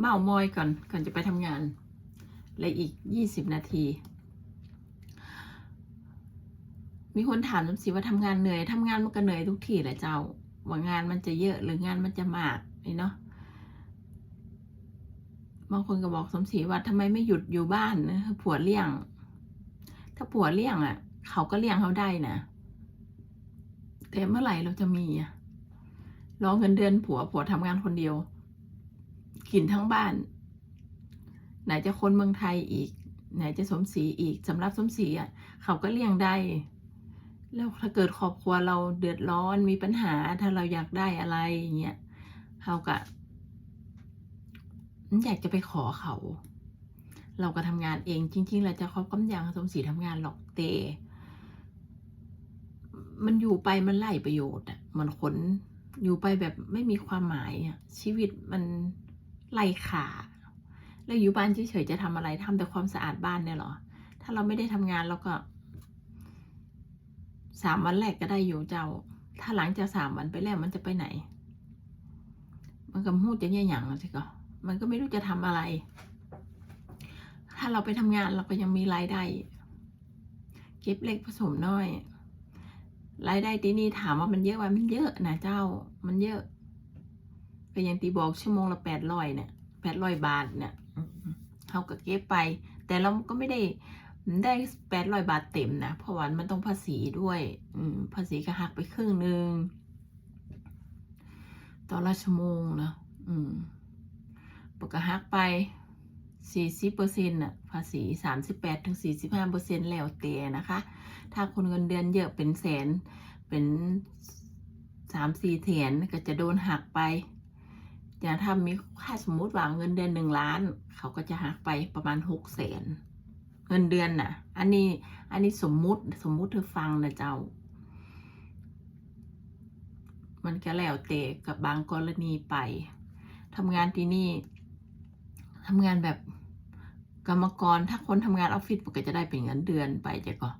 เมามอยก่อนก่อนจะไปทำงานและอีกยี่สิบนาที มีคนถามสมศรีว่าทำงานเหนื่อยทำงานมันก็เหนื่อยทุกทีแหละเจ้าว่างานมันจะเยอะหรืองานมันจะมากนี่เนาะบางคนก็บอกสมศรีว่าทำไมไม่หยุดอยู่บ้านนะผัวเลี้ยง ถ้าผัวเลี้ยงอะ เขาก็เลี้ยงเขาได้นะแต่เมื่อไหร่เราจะมีอะรอเงินเดือนผัวผัวทำงานคนเดียว กินทั้งบ้าน ไหนจะคนเมืองไทยอีก ไหนจะสมศรีอีกสำหรับสมศรีอะเขาก็เลี้ยงได้ แล้วถ้าเกิดครอบครัวเราเดือดร้อนมีปัญหาถ้าเราอยากได้อะไรอย่างเงี้ยเขาก็อยากจะไปขอเขา เราก็ทำงานเองจริง ๆ เราจะเขากำยังสมศรีทำงานหรอกเตมันอยู่ไปมันไล่ประโยชน์อะมันขนอยู่ไปแบบไม่มีความหมายอะชีวิตมัน ไล่ขาแล้วอยู่บ้านเฉยๆจะทำอะไรทำแต่ความสะอาดบ้านเนี่ยหรอ ถ้าเราไม่ได้ทำงานเราก็สามวันแรกก็ได้อยู่เจ้า ถ้าหลังจากสามวันไปแล้วมันจะไปไหน มันก็พูดจะแย่อย่างแล้วสิก็มันก็ไม่รู้จะทำอะไร ถ้าเราไปทำงานเราก็ยังมีรายได้ เก็บเล็กผสมน้อย รายได้ที่นี่ถามว่ามันเยอะไหมมันเยอะนะเจ้า มันเยอะ ก็อย่างตีบอกชั่วโมงละแปดร้อยเนี่ยแปดร้อยบาทเนี่ยเขาก็เก็บไป แต่เราก็ไม่ได้ได้แปดร้อยบาทเต็มนะเพราะว่ามันต้องภาษีด้วยอืภาษีก็หักไปครึ่งหนึ่งต่อละชั่วโมงนะอืมปกหักไปสี่สิบเปอร์เซ็นต์ะภาษีสามสิบแปดถึงสี่สิบห้าเปอร์เซ็นต์แล้วแต่นะคะ ถ้าคนเงินเดือนเยอะเป็นแสนเป็นสามสี่แสนก็จะโดนหักไป อย่างถ้ามีค่าสมมุติว่าเงินเดือนหนึ่งล้าน เขาก็จะหักไปประมาณหกแสนเงินเดือนน่ะ อันนี้ อันนี้สมมุติสมมุติเธอฟังนะเจ้า มันก็แล้วแต่กับบางกรณีไปทำงานที่นี่ทำงานแบบกรรมกรถ้าคนทำงานออฟฟิศมันก็จะได้เป็นเงินเดือนไปจ้ะก็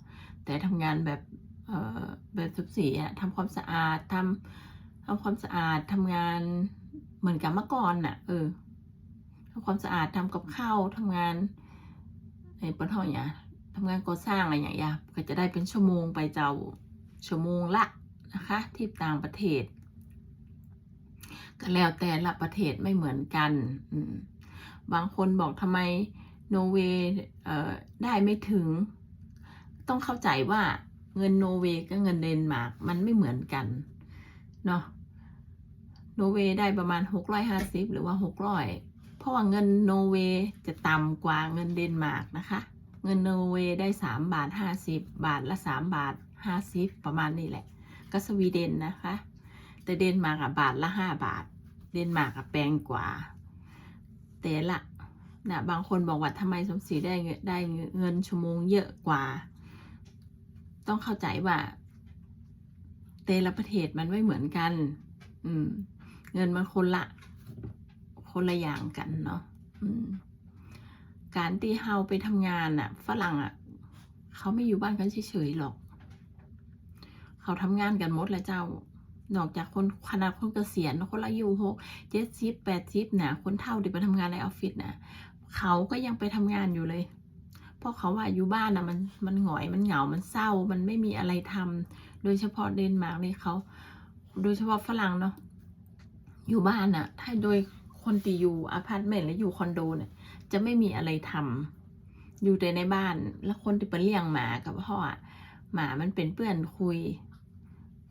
แต่ทำงานแบบเอ่อแบบสุบสีอะทำความสะอาดทำทำความสะอาดทำงาน เหมือนกับเมื่อก่อนน่ะ เออทำความสะอาดทำกับข้าวทำงานไอ้ปนห้องอย่างทำงานก่อสร้างอะไรอย่างเงี้ยก็จะได้เป็นชั่วโมงไปเจ้าชั่วโมงละนะคะ ที่ต่างประเทศ ก็แล้วแต่ละประเทศไม่เหมือนกันอืบางคนบอกทำไมโนเวย์เอ่อได้ไม่ถึง ต้องเข้าใจว่าเงินโนเวย์กับเงินเดนมาร์กมันไม่เหมือนกันเนาะ นเวย์ได้ประมาณ 650 หรือว่า 600 เพราะว่าเงินโนเวย์จะต่ำกว่าเงินเดนมาร์กนะคะ เงินโนเวย์ได้ 3 บาท 50 บาทละ 3 บาท 50 ประมาณนี้แหละ ก็สวีเดนนะคะ แต่เดนมาร์กอะบาทละ 5 บาท เดนมาร์กอะแพงกว่า แต่ละนะบางคนบอกว่าทำไมสมศรีได้เงินได้เงินชั่วโมงเยอะกว่า ต้องเข้าใจว่าแต่ละประเทศมันไม่เหมือนกัน อืม เงินมันคนละคนละอย่างกันเนาะการที่เฮาไปทำงานอะฝรั่งอะเขาไม่อยู่บ้านกันเฉยๆหรอก เขาทำงานกันหมดแล้วเจ้านอกจากคนขนาดคนเกษียณคนอายุหกเจ็ดสิบแปดสิบนะคนเฒ่าที่ไปทำงานในออฟฟิศนะเขาก็ยังไปทำงานอยู่เลยเพราะเขาว่าอยู่บ้านนะมันมันหงอยมันเหงา มันเศร้า มันไม่มีอะไรทำโดยเฉพาะเดนมาร์กนี่เขา โดยเฉพาะฝรั่งเนาะ อยู่บ้านน่ะถ้าโดยคนที่อยู่อพาร์ตเมนต์หรือยู่คอนโดเนี่ย จะไม่มีอะไรทำอยู่แต่ในบ้าน แล้วคนที่ไปเลี้ยงหมากับพ่ออะหมามันเป็นเพื่อนคุย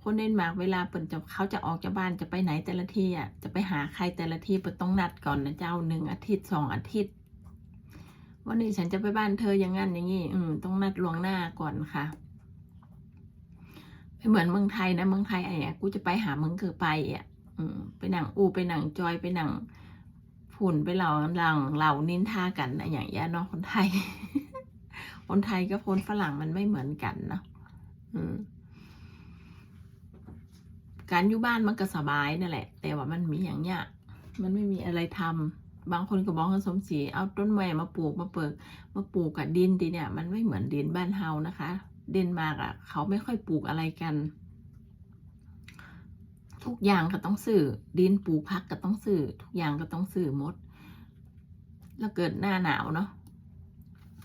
คนเดนมาร์กเวลาเปิดจะเขาจะออกจากบ้านจะไปไหนแต่ละที่อะ จะไปหาใครแต่ละที่เปิดต้องนัดก่อนนะเจ้าหนึ่งอาทิตย์สองอาทิตย์ วันนี้ฉันจะไปบ้านเธออย่างงั้นอย่างงี้อืมต้องนัดล่วงหน้าก่อนค่ะไม่เหมือนเมืองไทยนะเมืองไทยไอ้เนี่ยกูจะไปหามึงคือไปอะ อืมไปหนังอูไปหนังจอยไปหนังผุ่นไปเหล่าหลังเหล่านินทากันนะอย่างเงี้ยเนาะคนไทย คนไทยกับคนฝรั่งมันไม่เหมือนกันเนาะอืมการอยู่บ้านมันก็สบายนั่นแหละ แต่ว่ามันมีอย่างเนี้ยมันไม่มีอะไรทำบางคนก็บอกว่าสมศรีเอาต้นไม้มาปลูกมาเปิกมาปลูกกับดินดีเนี่ย มันไม่เหมือนดินบ้านเฮานะคะ เดนมาร์กอะ เขาไม่ค่อยปลูกอะไรกัน ทุกอย่างก็ต้องซื้อดินปูพักก็ต้องซื้อทุกอย่างก็ต้องซื้อหมด แล้วเกิดหน้าหนาวเนาะ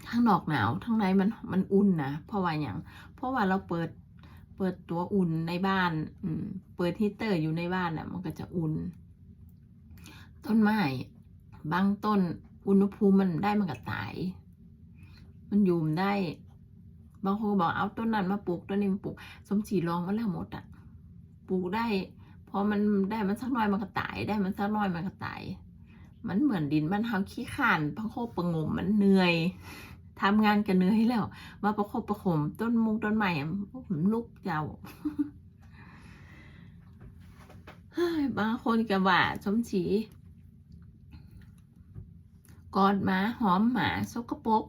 ทั้งนอกหนาวทั้งในมันมันอุ่นนะเพราะว่าอย่างเพราะว่าเราเปิดเปิดตัวอุ่นในบ้าน อืม เปิดฮีเตอร์อยู่ในบ้านอะ มันก็จะอุ่น ต้นไม้บางต้นอุณหภูมิมันได้มันก็ตาย มันยู่มได้ บางคนบอกเอาต้นนั้นมาปลูกต้นนี้มาปลูก สมศรีลองมาแล้วหมดอะ ปลูกได้ อมันได้มันสักน่อยมันก็ตาย ได้มันสักน่อยมันก็ตาย มันเหมือนดินมันเฮาขี้ข่านประโคบประงมมันเหนื่อยทำงานกันเหนื่อยแล้ว มาประโคบประขมต้นมุงต้นใหม่ผมลุกเจ้าเฮ้ยบางคนก็ว่าสมศรีกอดหมาหอมหมาสกปรก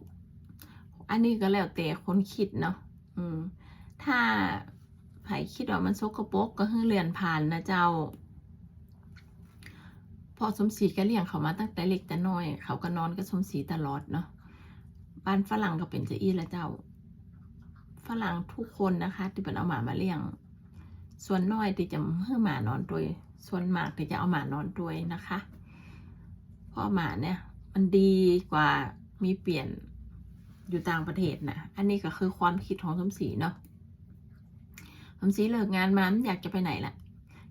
อันนี้ก็แล้วแต่คนคิดเนาะอืม ถ้า ไผคิดว่ามันสกปรกก็คือเลือนผ่านนะเจ้าพอสมศรีก็เลี้ยงเขามาตั้งแต่เล็กแต่น้อย เขาก็นอนกับสมศรีตลอดเนาะบ้านฝรั่งก็เป็นจะอี้ละเจ้า ฝรั่งทุกคนนะคะ ที่เป็นเอาหมามาเลี้ยง ส่วนน้อยที่จะให้หมานอนด้วย ส่วนมากที่จะเอาหมานอนด้วยนะคะเพราะหมาเนี่ยมันดีกว่ามีเปลี่ยนอยู่ต่างประเทศนะ อันนี้ก็คือความคิดของสมศรีเนาะ สมศรีเลิกงานมาอยากจะไปไหนล่ะ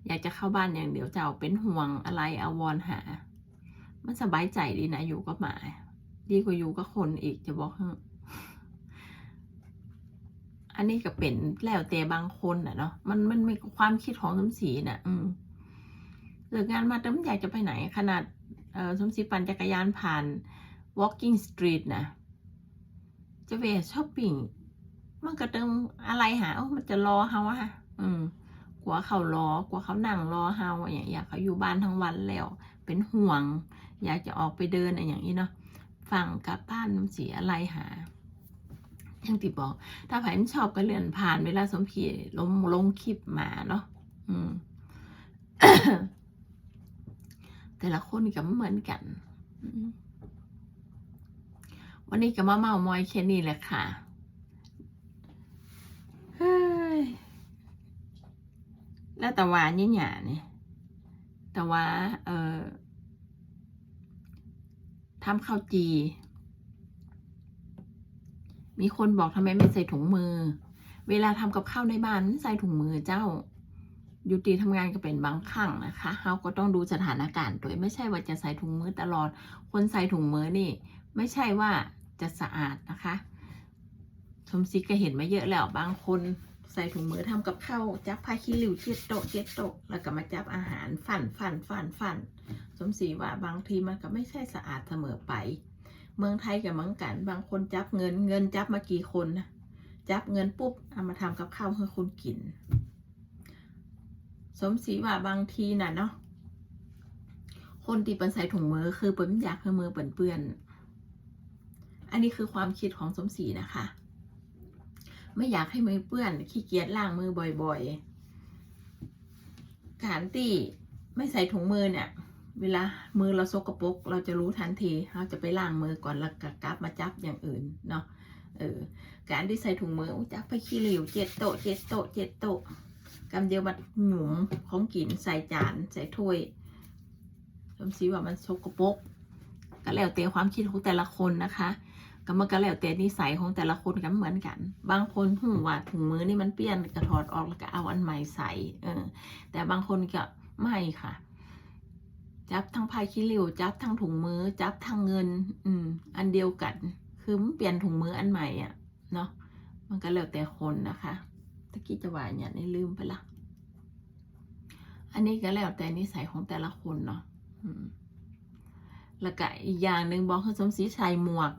อยากจะเข้าบ้านอย่างเดียวเจ้าเป็นห่วงอะไรอาวรหา มันสบายใจดีนะอยู่กับหมา ดีกว่าอยู่กับคนอีกจะบอกอันนี้ก็เป็นแล้วแต่บางคนน่ะเนาะมันมันมีความคิดของสมศรีน่ะ อืมเลิกงานมาแต่มอยากจะไปไหน ขนาดเออสมศรีปั่นจักรยานผ่าน walking street นะจะไปช้อปปิ้ง มันก็ต้องอะไรหาอมันจะรอเฮาอะอืมกลัวเขารอกลัวเขานั่งรอเฮาอย่างอยากเขาอยู่บ้านทั้งวันแล้ว เป็นห่วง อยากจะออกไปเดินอะไรอย่างนี้เนาะฟังกับบ้านมันสีอะไรหาอย่างที่บอก ถ้าใครไม่ชอบก็เลื่อนผ่านเวลาสมพีลงลงคลิปมาเนาะอืม แต่ละคนก็ไม่เหมือนกัน วันนี้ก็มาเมามอยแค่นี้แหละค่ะเฮ้ย แล้วต่ว่าเนี่ยหยาเนี่ยแต่ว่าเออทำข้าวจี มีคนบอกทำไมไม่ใส่ถุงมือ เวลาทำกับข้าวในบ้านไม่ใส่ถุงมือเจ้าอยู่ตีทำงานก็เป็นบางครั้งนะคะเขาก็ต้องดูสถานการณ์ด้วยไม่ใช่ว่าจะใส่ถุงมือตลอด คนใส่ถุงมือนี่ ไม่ใช่ว่าจะสะอาดนะคะ สมศรีก็เห็นมาเยอะแล้วบางคน ใส่ถุงมือทำกับข้าวจับผ้าขี้ริ้วเช็ดโต๊ะเช็ดโต๊ะแล้วก็มาจับอาหารฟันฟันฟันฟันสมศรีว่าบางทีมันก็ไม่ใช่สะอาดเสมอไป เมืองไทยกับเมืองกัน บางคนจับเงินเงินจับมากี่คนนะจับเงินปุ๊บเอามาทำกับข้าวให้คุณกิน สมศรีว่าบางทีน่ะเนาะคนที่เป็นใส่ถุงมือคือเปิ้นอยากให้มือเปื้อนเปื้อนอันนี้คือความคิดของสมศรีนะคะ ไม่อยากให้มือเปื้อน ขี้เกียจล้างมือบ่อยๆ การที่ไม่ใส่ถุงมือเนี่ย เวลามือเราสกปรกเราจะรู้ทันที เราจะไปล้างมือก่อนแล้วก็กลับมาจับอย่างอื่นเนาะ เออ การที่ใส่ถุงมือจับไปขี้เหลวเจ็ดโตเจ็ดโตเจ็ดโต๊ะกำเดียวมาหยุมของกินใส่จานใส่ถ้วยสมศรีว่ามันสกปรกก็แล้วแต่ความคิดของแต่ละคนนะคะ ก็มันก็แล้วแต่นิสัยของแต่ละคนกันเหมือนกัน บางคนหูว่าถุงมือนี่มันเปี้ยนกระถอดออกแล้วก็เอาอันใหม่ใส่เออ แต่บางคนก็ไม่ค่ะ จับทั้งพายขี้ริ้วจับทั้งถุงมือ จับทั้งเงิน อืม อันเดียวกัน คือมันเปลี่ยนถุงมืออันใหม่อะเนาะมันก็แล้วแต่คนนะคะตะกี้จะว่าอย่างนี้ลืมไปละอันนี้ก็แล้วแต่นิสัยของแต่ละคนเนาะอืม แล้วก็อีกอย่างหนึ่งบอกคือสมศรีใส่หมวก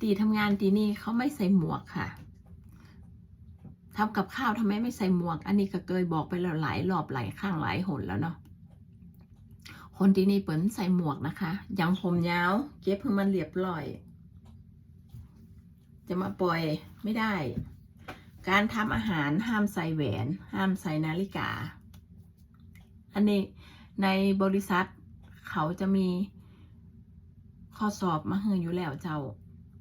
ตีทำงานตีนี่เขาไม่ใส่หมวกค่ะทำกับข้าวทำไมไม่ใส่หมวก อันนี้ก็เคยบอกไปแล้วหลายรอบหลายข้างหลายหนแล้วเนาะคนที่นี่เปิ่นใส่หมวกนะคะ ยังผมยาว เก็บให้มันเรียบร้อย จะมาปล่อยไม่ได้ การทำอาหารห้ามใส่แหวน ห้ามใส่นาฬิกา อันนี้ในบริษัทเขาจะมี ข้อสอบมาให้ออยู่แล้วเจ้า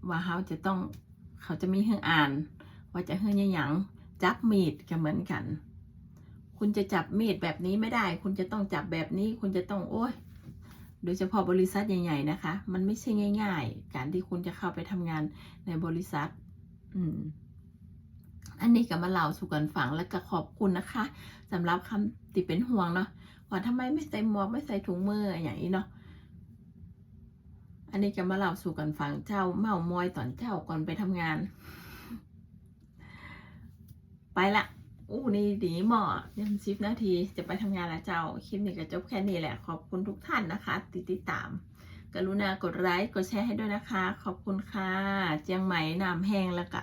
ว่าเขาจะต้องเขาจะมีให้อ่าน ว่าจะให้ยังหยังจับมีดก็เหมือนกัน คุณจะจับมีดแบบนี้ไม่ได้ คุณจะต้องจับแบบนี้ คุณจะต้องโอ้ยโดยเฉพาะบริษัทใหญ่ๆนะคะ มันไม่ใช่ง่าย ๆ การที่คุณจะเข้าไปทำงานในบริษัท อืม อันนี้ก็มาเล่าสู่กันฟังแล้วก็ขอบคุณนะคะสำหรับคำติเป็นห่วงเนาะว่าทำไมไม่ใส่หมวกไม่ใส่ถุงมืออย่างนี้เนาะ อันนี้ก็มาเล่าสู่กันฟังเจ้าเมามอยตอนเจ้าก่อนไปทำงาน ไปละอู้นี่ดีเหมาะยังสิบนาทีจะไปทำงานล้วเจ้า คลิปนี้ก็จบแค่นี้แหละ ขอบคุณทุกท่านนะคะ ติดติดตาม กรุณากดไลค์กดแชร์ให้ด้วยนะคะ ขอบคุณค่ะเจียงใหม่น้ำแห้งแล้วก็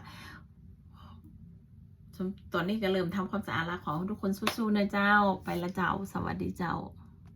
ตอนนี้ก็เริ่มทำความสะอาดละขอให้ทุกคนสู้ๆนะเจ้า ไปละเจ้า สวัสดีเจ้า